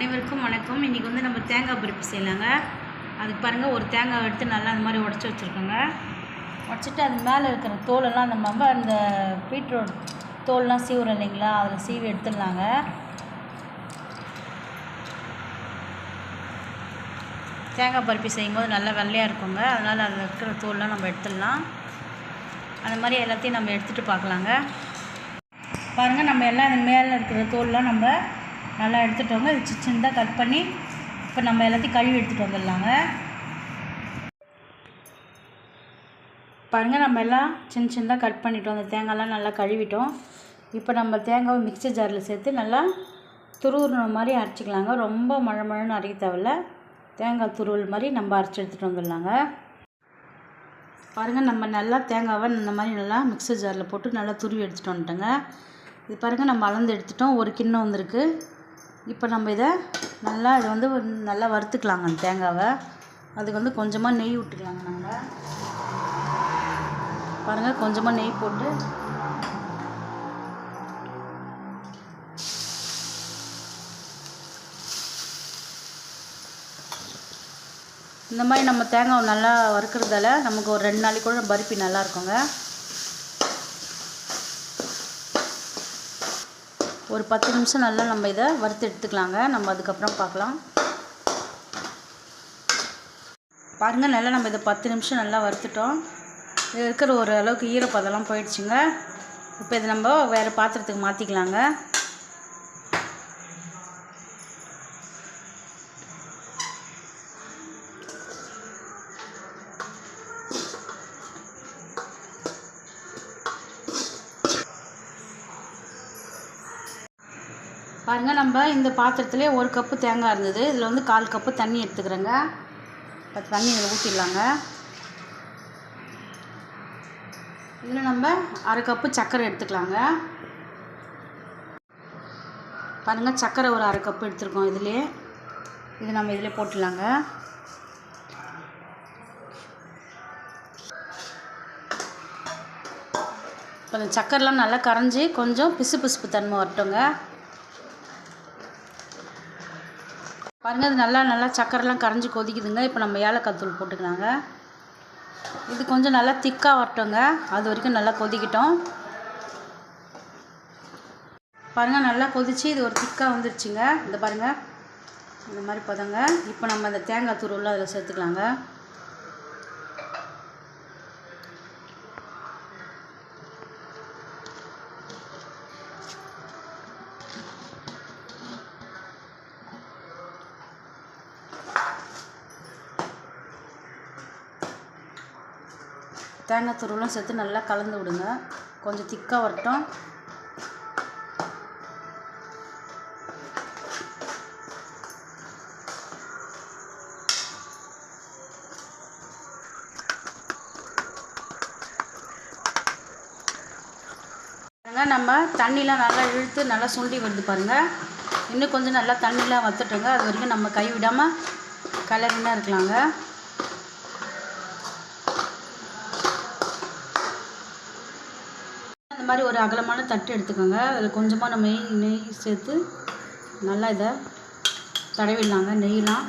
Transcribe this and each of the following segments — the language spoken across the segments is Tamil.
அனைவருக்கும் வணக்கம். இன்றைக்கி வந்து நம்ம தேங்காய் பருப்பு செய்யலாங்க. அதுக்கு பாருங்கள் ஒரு தேங்காய் எடுத்து நல்லா அந்த மாதிரி உடச்சி வச்சுருக்கோங்க. உடச்சிட்டு அது மேலே இருக்கிற தோலெல்லாம் நம்ம வந்து அந்த பீட்ரூட் தோல்லாம் சீவுறோம் இல்லைங்களா அதில் சீவி எடுத்துடலாங்க. தேங்காய் பருப்பி செய்யும்போது நல்லா வெள்ளையாக இருக்குங்க. அதனால் அதில் இருக்கிற தோல்லாம் நம்ம எடுத்துடலாம். அந்த மாதிரி எல்லாத்தையும் நம்ம எடுத்துகிட்டு பார்க்கலாங்க. பாருங்கள் நம்ம எல்லாம் இந்த மேலே இருக்கிற தோல்லாம் நம்ம நல்லா எடுத்துட்டோங்க இது சின்னதாக கட் பண்ணி இப்போ நம்ம எல்லாத்தையும் கழுவி எடுத்துகிட்டு வந்துடலாங்க. பாருங்கள் நம்ம எல்லாம் சின்ன சின்னதாக கட் பண்ணிட்டோம். அந்த தேங்காய்லாம் நல்லா கழுவிட்டோம். இப்போ நம்ம தேங்காவை மிக்சர் ஜாரில் சேர்த்து நல்லா துருவுற மாதிரி அரைச்சிக்கலாங்க. ரொம்ப மழை மழைன்னு அரைக்க தேவையில்ல. தேங்காய் துருவல் மாதிரி நம்ம அரைச்சி எடுத்துகிட்டு வந்துடலாங்க. பாருங்கள் நம்ம நல்லா தேங்காவை இந்த மாதிரி நல்லா மிக்சர் ஜாரில் போட்டு நல்லா துருவி எடுத்துகிட்டு வந்துட்டோங்க. இது பாருங்கள் நம்ம அளந்து எடுத்துட்டோம். ஒரு கிண்ணம் வந்திருக்கு. இப்போ நம்ம இதை நல்லா இதை வந்து நல்லா வறுத்துக்கலாங்க அந்த தேங்காவை. அதுக்கு வந்து கொஞ்சமாக நெய் விட்டுக்கலாங்க நாங்கள் பாருங்கள் கொஞ்சமாக நெய் போட்டு. இந்த மாதிரி நம்ம தேங்காவை நல்லா வறுக்கிறதால நமக்கு ஒரு ரெண்டு நாளைக்கு கூட பருப்பி நல்லா இருக்குங்க. ஒரு பத்து நிமிஷம் நல்லா நம்ம இதை வறுத்து எடுத்துக்கலாங்க. நம்ம அதுக்கப்புறம் பார்க்கலாம். பாருங்கள் நல்லா நம்ம இதை பத்து நிமிஷம் நல்லா வறுத்துட்டோம். இது இருக்கிற ஒரு அளவுக்கு ஈரப்பதெல்லாம் போயிடுச்சுங்க. இப்போ இதை நம்ம வேறு பாத்திரத்துக்கு மாற்றிக்கலாங்க பாருங்கள் நம்ம இந்த பாத்திரத்துலேயே ஒரு கப்பு தேங்காய் இருந்தது. இதில் வந்து கால் கப்பு தண்ணி எடுத்துக்கிறேங்க. இப்போ தண்ணி இதில் ஊற்றிடலாங்க இதில் நம்ம அரை கப்பு சர்க்கரை எடுத்துக்கலாங்க. பாருங்கள் சர்க்கரை ஒரு அரை கப்பு எடுத்துருக்கோம் இதிலே. இது நம்ம இதில் போட்டுடலாங்க. இப்போ இந்த சக்கரெலாம் நல்லா கரைஞ்சி கொஞ்சம் பிசு பிசுப்பு தன்மை வரட்டுங்க பாருங்கள் அது நல்லா நல்லா சக்கரைலாம் கரைஞ்சி கொதிக்குதுங்க. இப்போ நம்ம ஏலக்காய் தூள் போட்டுக்கலாங்க. இது கொஞ்சம் நல்லா திக்காக வரட்டுங்க. அது வரைக்கும் நல்லா கொதிக்கிட்டோம். பாருங்கள் நல்லா கொதிச்சு இது ஒரு திக்காக வந்துருச்சுங்க. இந்த பாருங்கள் இந்த மாதிரி பதங்க. இப்போ நம்ம அந்த தேங்காய் துருவில் அதில் சேர்த்துக்கலாங்க. தேங்காய் துருவெலாம் சேர்த்து நல்லா கலந்து விடுங்க. கொஞ்சம் திக்காக வரட்டும். பாருங்க நம்ம தண்ணிலாம் நல்லா இழுத்து நல்லா சுண்டி வருது பாருங்கள் இன்னும் கொஞ்சம் நல்லா தண்ணிலாம் வத்துட்டுங்க அது வரைக்கும் நம்ம கை விடாமல் கலரினா இருக்கலாங்க. இந்த மாதிரி ஒரு அகலமான தட்டு எடுத்துக்கோங்க. அதில் கொஞ்சமாக நம்ம நெய் நெய் சேர்த்து நல்லா இதை தடவிடலாங்க நெய்லாம்.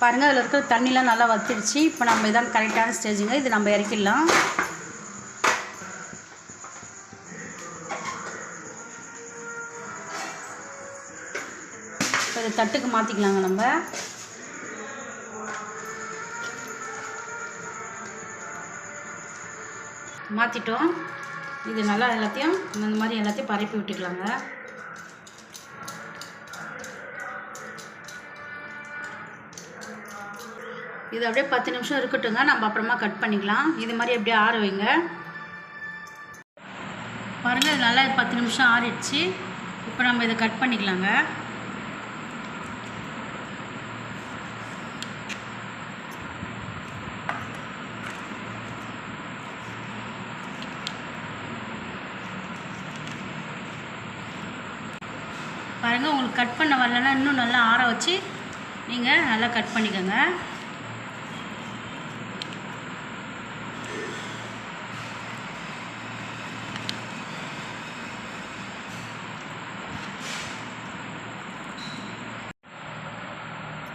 பாருங்கள் அதில் இருக்கிற தண்ணிலாம் நல்லா வத்திடுச்சு இப்போ நம்ம இதான் கரெக்டான ஸ்டேஜுங்க. இது நம்ம இறக்கிடலாம். இப்போ இதை தட்டுக்கு மாற்றிக்கலாங்க நம்ம. மாற்றிட்டோம் இது நல்லா எல்லாத்தையும் இந்த மாதிரி எல்லாத்தையும் பரப்பி விட்டுக்கலாங்க. இது அப்படியே பத்து நிமிஷம் இருக்கட்டுங்க நம்ம அப்புறமா கட் பண்ணிக்கலாம். இது மாதிரி அப்படியே ஆற வைங்க. பாருங்கள் இது நல்லா பத்து நிமிஷம் ஆறிடுச்சு. இப்போ நம்ம இதை கட் பண்ணிக்கலாங்க. பாருங்கள் உங்களுக்கு கட் பண்ண வரலன்னா இன்னும் நல்லா ஆற வச்சு நீங்கள் நல்லா கட் பண்ணிக்கோங்க.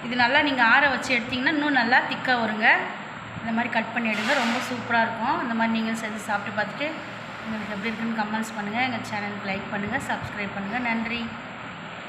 இது நல்லா நீங்கள் ஆற வச்சு எடுத்திங்கன்னா இன்னும் நல்லா திக்காக வருங்க. இந்த மாதிரி கட் பண்ணி எடுங்க ரொம்ப சூப்பராக இருக்கும். இந்த மாதிரி நீங்கள் செஞ்சு சாப்பிட்டு பார்த்துட்டு உங்களுக்கு எப்படி இருக்குன்னு கமெண்ட்ஸ் பண்ணுங்கள் எங்கள் சேனலுக்கு லைக் பண்ணுங்கள் சப்ஸ்கிரைப் பண்ணுங்கள் நன்றி.